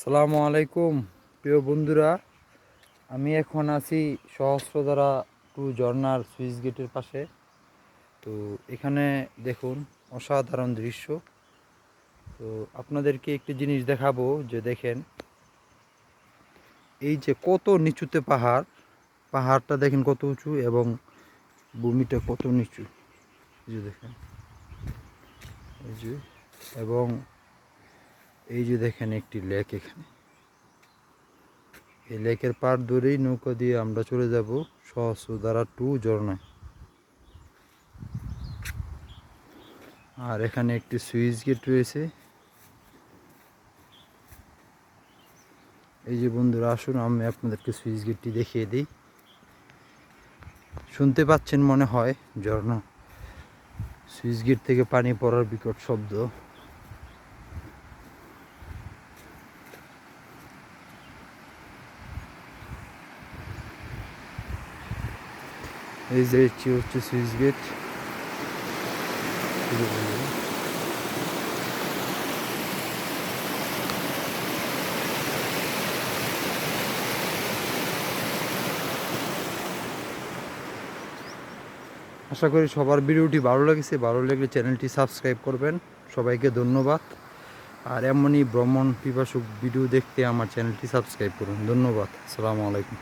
সালামু আলাইকুম, প্রিয় বন্ধুরা। আমি এখন আছি সহস্রধারা টু ঝর্নার সুইচ গেটের পাশে। তো এখানে দেখুন, অসাধারণ দৃশ্য। তো আপনাদেরকে একটি জিনিস দেখাবো যে দেখেন, এই যে কত নিচুতে পাহাড়, পাহাড়টা দেখেন কত উঁচু এবং ভূমিটা কত নিচু। যে দেখেন, এই যে, এবং এই যে দেখেন একটি লেক এখানে। এই লেকের পার ধরেই নৌকা দিয়ে আমরা চলে যাব সহস্রধারা টু ঝর্ণায়। আর এখানে একটি সুইচ গেট রয়েছে। এই যে বন্ধুরা, আসুন আমি আপনাদেরকে সুইচ গেটটি দেখিয়ে দিই। শুনতে পাচ্ছেন মনে হয় ঝর্ণা। সুইচ গেট থেকে পানি পড়ার বিকট শব্দ। এই যে এটি হচ্ছে সুইচ গেট আশা করি সবার ভিডিওটি ভালো লেগেছে, ভালো লাগলে চ্যানেলটি সাবস্ক্রাইব করবেন। সবাইকে ধন্যবাদ। আর এমনই ভ্রমণ পিপাসুক ভিডিও দেখতে আমার চ্যানেলটি সাবস্ক্রাইব করুন। ধন্যবাদ। আসসালামু আলাইকুম।